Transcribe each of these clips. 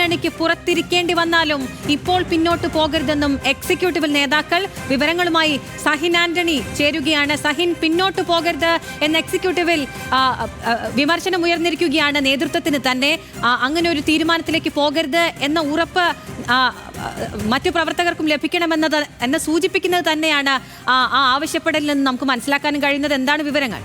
മുന്നണിക്ക് പുറത്തിരിക്കേണ്ടി വന്നാലും ഇപ്പോൾ പിന്നോട്ട് പോകരുതെന്നും എക്സിക്യൂട്ടീവ് നേതാക്കൾ വിവരങ്ങളുമായി സഹിൻ ആന്റണി ചേരുകയാണ്. സഹിൻ പിന്നോട്ട് പോകരുത് എന്ന എക്സിക്യൂട്ടീവിൽ വിമർശനം ഉയർന്നിരിക്കുകയാണ് നേതൃത്വത്തിന് തന്നെ. അങ്ങനെ ഒരു തീരുമാനത്തിലേക്ക് പോകരുത് എന്ന ഉറപ്പ് മറ്റു പ്രവർത്തകർക്കും ലഭിക്കണമെന്നത് എന്ന് സൂചിപ്പിക്കുന്നത് തന്നെയാണ് ആ ആവശ്യപ്പെടലിൽ നിന്ന് നമുക്ക് മനസ്സിലാക്കാനും കഴിയുന്നത്. എന്താണ് വിവരങ്ങൾ?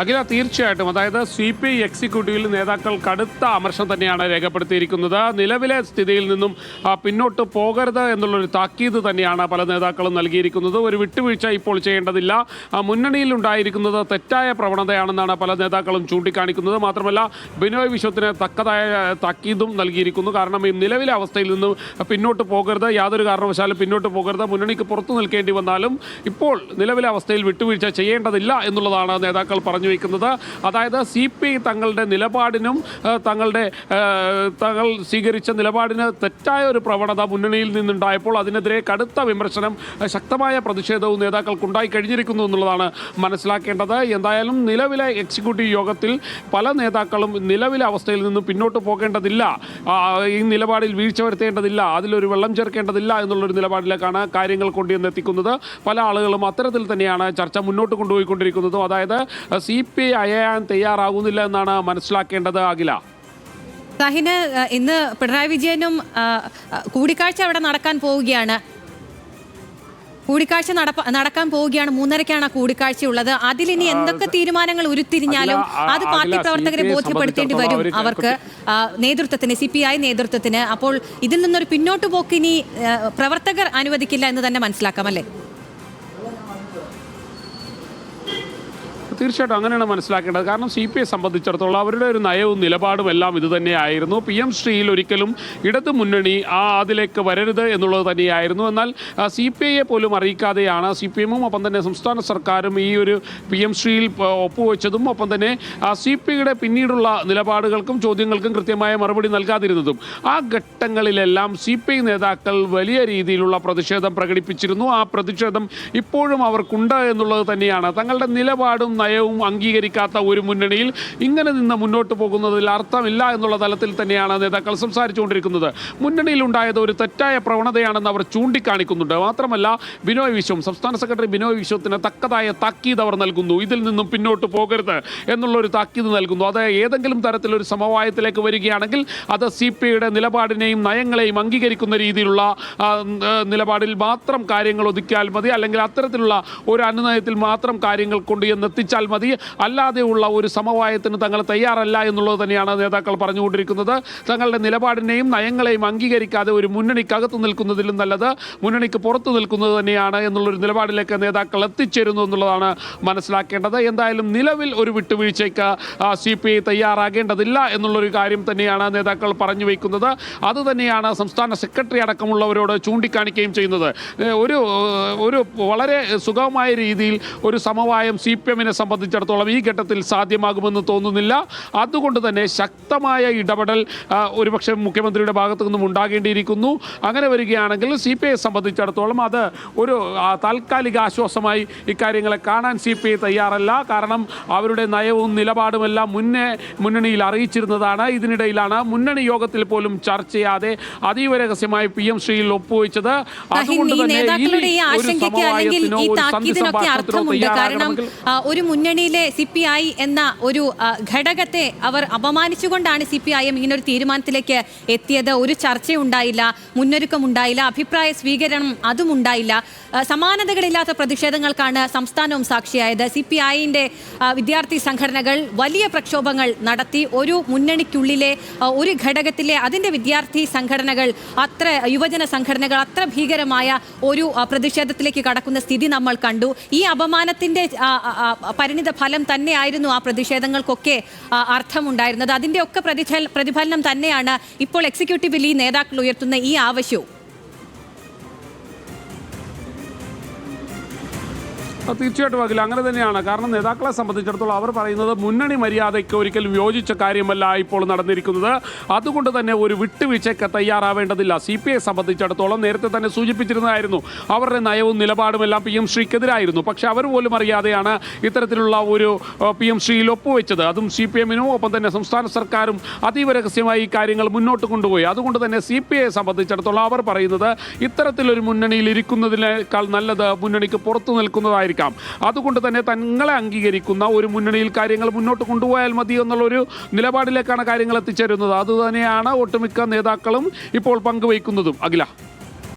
അഖില തീർച്ചയായിട്ടും. അതായത് സി പി ഐ എക്സിക്യൂട്ടീവിൽ നേതാക്കൾ കടുത്ത അമർഷം തന്നെയാണ് രേഖപ്പെടുത്തിയിരിക്കുന്നത്. നിലവിലെ സ്ഥിതിയിൽ നിന്നും പിന്നോട്ട് പോകരുത് എന്നുള്ളൊരു താക്കീത് തന്നെയാണ് പല നേതാക്കളും നൽകിയിരിക്കുന്നത്. ഒരു വിട്ടുവീഴ്ച ഇപ്പോൾ ചെയ്യേണ്ടതില്ല. മുന്നണിയിൽ ഉണ്ടായിരിക്കുന്നത് തെറ്റായ പ്രവണതയാണെന്നാണ് പല നേതാക്കളും ചൂണ്ടിക്കാണിക്കുന്നത്. മാത്രമല്ല ബിനോയ് വിശ്വത്തിന് തക്കതായ താക്കീതും നൽകിയിരിക്കുന്നു. കാരണം ഈ നിലവിലെ അവസ്ഥയിൽ നിന്നും പിന്നോട്ട് പോകരുത്. യാതൊരു കാരണവശാലും പിന്നോട്ട് പോകരുത്. മുന്നണിക്ക് പുറത്തു നിൽക്കേണ്ടി വന്നാലും ഇപ്പോൾ നിലവിലെ അവസ്ഥയിൽ വിട്ടുവീഴ്ച ചെയ്യേണ്ടതില്ല എന്നുള്ളതാണ് നേതാക്കൾ പറഞ്ഞു വയ്ക്കുന്നത് അതായത് സി പി തങ്ങളുടെ നിലപാടിനും തങ്ങളുടെ തങ്ങൾ സ്വീകരിച്ച നിലപാടിന് തെറ്റായ ഒരു പ്രവണത മുന്നണിയിൽ നിന്നുണ്ടായപ്പോൾ അതിനെതിരെ കടുത്ത വിമർശനം ശക്തമായ പ്രതിഷേധവും നേതാക്കൾക്കുണ്ടായി കഴിഞ്ഞിരിക്കുന്നു എന്നുള്ളതാണ് മനസ്സിലാക്കേണ്ടത്. എന്തായാലും നിലവിലെ എക്സിക്യൂട്ടീവ് യോഗത്തിൽ പല നേതാക്കളും നിലവിലെ അവസ്ഥയിൽ നിന്നും പിന്നോട്ട് പോകേണ്ടതില്ല. ഈ നിലപാടിൽ വീഴ്ച വരുത്തേണ്ടതില്ല അതിലൊരു വെള്ളം ചേർക്കേണ്ടതില്ല എന്നുള്ളൊരു നിലപാടിലേക്കാണ് കാര്യങ്ങൾ കൊണ്ടുവന്ന് എത്തിക്കുന്നത്. പല ആളുകളും അത്തരത്തിൽ തന്നെയാണ് ചർച്ച മുന്നോട്ട് കൊണ്ടുപോയിക്കൊണ്ടിരിക്കുന്നതും. അതായത് സി പി ഐ അയയാൻ തയ്യാറാകുന്നില്ല എന്നാണ് മനസ്സിലാക്കേണ്ടത് അഖില. സഹിന് ഇന്ന് പിണറായി വിജയനും കൂടിക്കാഴ്ച അവിടെ നടക്കാൻ പോവുകയാണ്. കൂടിക്കാഴ്ച നടപ്പ- നടക്കാൻ പോവുകയാണ്. മൂന്നരക്കാണ് ആ കൂടിക്കാഴ്ച ഉള്ളത്. അതിലിനി എന്തൊക്കെ തീരുമാനങ്ങൾ ഉരുത്തിരിഞ്ഞാലും അത് പാർട്ടി പ്രവർത്തകരെ ബോധ്യപ്പെടുത്തേണ്ടി വരും അവർക്ക് നേതൃത്വത്തിന് സി പി ഐ നേതൃത്വത്തിന്. അപ്പോൾ ഇതിൽ നിന്നൊരു പിന്നോട്ട് പോക്ക് ഇനി പ്രവർത്തകർ അനുവദിക്കില്ല എന്ന് തന്നെ മനസ്സിലാക്കാം അല്ലേ? തീർച്ചയായിട്ടും അങ്ങനെയാണ് മനസ്സിലാക്കേണ്ടത്. കാരണം സി പി ഐ സംബന്ധിച്ചിടത്തോളം അവരുടെ ഒരു നയവും നിലപാടും എല്ലാം ഇത് തന്നെയായിരുന്നു. പി എം ശ്രീയിൽ ഒരിക്കലും ഇടതു മുന്നണി ആ അതിലേക്ക് വരരുത് എന്നുള്ളത് തന്നെയായിരുന്നു. എന്നാൽ സി പി ഐയെ പോലും അറിയിക്കാതെയാണ് സി പി എമ്മും ഒപ്പം തന്നെ സംസ്ഥാന സർക്കാരും ഈ ഒരു പി എം ശ്രീയിൽ ഒപ്പുവെച്ചതും ഒപ്പം തന്നെ സി പി ഐയുടെ പിന്നീടുള്ള നിലപാടുകൾക്കും ചോദ്യങ്ങൾക്കും കൃത്യമായ മറുപടി നൽകാതിരുന്നതും. ആ ഘട്ടങ്ങളിലെല്ലാം സി പി ഐ നേതാക്കൾ വലിയ രീതിയിലുള്ള പ്രതിഷേധം പ്രകടിപ്പിച്ചിരുന്നു. ആ പ്രതിഷേധം ഇപ്പോഴും അവർക്കുണ്ട് എന്നുള്ളത് തന്നെയാണ്. തങ്ങളുടെ നിലപാടും നയവും അംഗീകരിക്കാത്ത ഒരു മുന്നണിയിൽ ഇങ്ങനെ നിന്ന് മുന്നോട്ട് പോകുന്നതിൽ അർത്ഥമില്ല എന്നുള്ള തലത്തിൽ തന്നെയാണ് നേതാക്കൾ സംസാരിച്ചുകൊണ്ടിരിക്കുന്നത്. മുന്നണിയിൽ ഉണ്ടായത് ഒരു തെറ്റായ പ്രവണതയാണെന്ന് അവർ ചൂണ്ടിക്കാണിക്കുന്നുണ്ട്. മാത്രമല്ല ബിനോയ് വിശ്വം സംസ്ഥാന സെക്രട്ടറി ബിനോയ് വിശ്വത്തിന് തക്കതായ താക്കീത് അവർ നൽകുന്നു. ഇതിൽ നിന്നും പിന്നോട്ട് പോകരുത് എന്നുള്ള ഒരു താക്കീത് നൽകുന്നു. അത് ഏതെങ്കിലും തരത്തിലൊരു സമവായത്തിലേക്ക് വരികയാണെങ്കിൽ അത് സി പി ഐയുടെ നിലപാടിനെയും നയങ്ങളെയും അംഗീകരിക്കുന്ന രീതിയിലുള്ള നിലപാടിൽ മാത്രം കാര്യങ്ങൾ ഒതുക്കിയാൽ മതി. അല്ലെങ്കിൽ അത്തരത്തിലുള്ള ഒരു അനുനയത്തിൽ മാത്രം കാര്യങ്ങൾ കൊണ്ട് എന്നെത്തിച്ചാൽ മതി. അല്ലാതെയുള്ള ഒരു സമവായത്തിന് തങ്ങൾ തയ്യാറല്ല എന്നുള്ളത് തന്നെയാണ് നേതാക്കൾ പറഞ്ഞുകൊണ്ടിരിക്കുന്നത്. തങ്ങളുടെ നിലപാടിനെയും നയങ്ങളെയും അംഗീകരിക്കാതെ ഒരു മുന്നണിക്ക് മുന്നണിക്കകത്ത് നിൽക്കുന്നതിലും നല്ലത് മുന്നണിക്ക് പുറത്തു നിൽക്കുന്നത് തന്നെയാണ് എന്നുള്ളൊരു നിലപാടിലേക്ക് നേതാക്കൾ എത്തിച്ചേരുന്നു എന്നുള്ളതാണ് മനസ്സിലാക്കേണ്ടത്. എന്തായാലും നിലവിൽ ഒരു വിട്ടുവീഴ്ചയ്ക്ക് സി പി ഐ തയ്യാറാകേണ്ടതില്ല എന്നുള്ളൊരു കാര്യം തന്നെയാണ് നേതാക്കൾ പറഞ്ഞു വയ്ക്കുന്നത്. അത് തന്നെയാണ് സംസ്ഥാന സെക്രട്ടറി അടക്കമുള്ളവരോട് ചൂണ്ടിക്കാണിക്കുകയും ചെയ്യുന്നത്. ഒരു ഒരു വളരെ സുഗമമായ രീതിയിൽ ഒരു സമവായം സി പി എമ്മിനെ സംബന്ധിച്ചിടത്തോളം ഈ ഘട്ടത്തിൽ സാധ്യമാകുമെന്ന് തോന്നുന്നില്ല. അതുകൊണ്ട് തന്നെ ശക്തമായ ഇടപെടൽ ഒരുപക്ഷെ മുഖ്യമന്ത്രിയുടെ ഭാഗത്തു നിന്നും ഉണ്ടാകേണ്ടിയിരിക്കുന്നു. അങ്ങനെ വരികയാണെങ്കിൽ സി പി ഐ സംബന്ധിച്ചിടത്തോളം അത് ഒരു താൽക്കാലിക ആശ്വാസമായി ഇക്കാര്യങ്ങളെ കാണാൻ സി പി ഐ തയ്യാറല്ല. കാരണം അവരുടെ നയവും നിലപാടുമെല്ലാം മുന്നേ മുന്നണിയിൽ അറിയിച്ചിരുന്നതാണ്. ഇതിനിടയിലാണ് മുന്നണി യോഗത്തിൽ പോലും ചർച്ച ചെയ്യാതെ അതീവ രഹസ്യമായി പി എം ശ്രീയിൽ ഒപ്പുവെച്ചത്. അതുകൊണ്ട് തന്നെ സമവായത്തിനോ സന്ധി സംഭാഷണത്തിനോ തയ്യാറാകണമെങ്കിൽ ഒരു മുന്നണിയിലെ സി പി ഐ എന്ന ഒരു ഘടകത്തെ അവർ അപമാനിച്ചുകൊണ്ടാണ് സി പി ഐ എം ഇങ്ങനൊരു തീരുമാനത്തിലേക്ക് എത്തിയത്. ഒരു ചർച്ചയുണ്ടായില്ല മുന്നൊരുക്കം ഉണ്ടായില്ല അഭിപ്രായ സ്വീകരണം അതും ഉണ്ടായില്ല സമാനതകളില്ലാത്ത പ്രതിഷേധങ്ങൾക്കാണ് സംസ്ഥാനവും സാക്ഷിയായത്. സി പി ഐന്റെ വിദ്യാർത്ഥി സംഘടനകൾ വലിയ പ്രക്ഷോഭങ്ങൾ നടത്തി. ഒരു മുന്നണിക്കുള്ളിലെ ഒരു ഘടകത്തിലെ അതിന്റെ വിദ്യാർത്ഥി സംഘടനകൾ അത്ര യുവജന സംഘടനകൾ അത്ര ഭീകരമായ ഒരു പ്രതിഷേധത്തിലേക്ക് കടക്കുന്ന സ്ഥിതി നമ്മൾ കണ്ടു. ഈ ആ, പരിണിത ഫലം തന്നെയായിരുന്നു ആ പ്രതിഷേധങ്ങൾക്കൊക്കെ അർത്ഥമുണ്ടായിരുന്നത്. അതിന്റെയൊക്കെ പ്രതിഫല പ്രതിഫലനം തന്നെയാണ് ഇപ്പോൾ എക്സിക്യൂട്ടീവിൽ ഈ നേതാക്കൾ ഉയർത്തുന്ന ഈ ആവശ്യവും. തീർച്ചയായിട്ടും അഖില അങ്ങനെ തന്നെയാണ്. കാരണം നേതാക്കളെ സംബന്ധിച്ചിടത്തോളം അവർ പറയുന്നത് മുന്നണി മര്യാദയ്ക്ക് ഒരിക്കൽ യോജിച്ച കാര്യമല്ല ഇപ്പോൾ നടന്നിരിക്കുന്നത്. അതുകൊണ്ട് തന്നെ ഒരു വിട്ടുവീഴ്ചയ്ക്ക് തയ്യാറാവേണ്ടതില്ല. സി പി ഐ സംബന്ധിച്ചിടത്തോളം നേരത്തെ തന്നെ സൂചിപ്പിച്ചിരുന്നതായിരുന്നു. അവരുടെ നയവും നിലപാടും എല്ലാം പി എം ശ്രീക്കെതിരായിരുന്നു. പക്ഷേ അവർ പോലും അറിയാതെയാണ് ഇത്തരത്തിലുള്ള ഒരു പി എം ശ്രീയിൽ ഒപ്പുവെച്ചത്. അതും സി പി എമ്മിനും ഒപ്പം തന്നെ സംസ്ഥാന സർക്കാരും അതീവ രഹസ്യമായി ഈ കാര്യങ്ങൾ മുന്നോട്ട് കൊണ്ടുപോയി. അതുകൊണ്ട് തന്നെ സി പി ഐയെ സംബന്ധിച്ചിടത്തോളം അവർ പറയുന്നത് ഇത്തരത്തിലൊരു മുന്നണിയിൽ ഇരിക്കുന്നതിനേക്കാൾ നല്ലത് മുന്നണിക്ക് പുറത്തു നിൽക്കുന്നതായിരിക്കാം. അതുകൊണ്ട് തന്നെ തങ്ങളെ അംഗീകരിക്കുന്ന ഒരു മുന്നണിയിൽ കാര്യങ്ങൾ മുന്നോട്ട് കൊണ്ടുപോയാൽ മതി എന്നുള്ളൊരു നിലപാടിലേക്കാണ് കാര്യങ്ങൾ എത്തിച്ചേരുന്നത്. അതുതന്നെയാണ് ഒട്ടുമിക്ക നേതാക്കളും ഇപ്പോൾ പങ്കുവയ്ക്കുന്നതും. അഖില.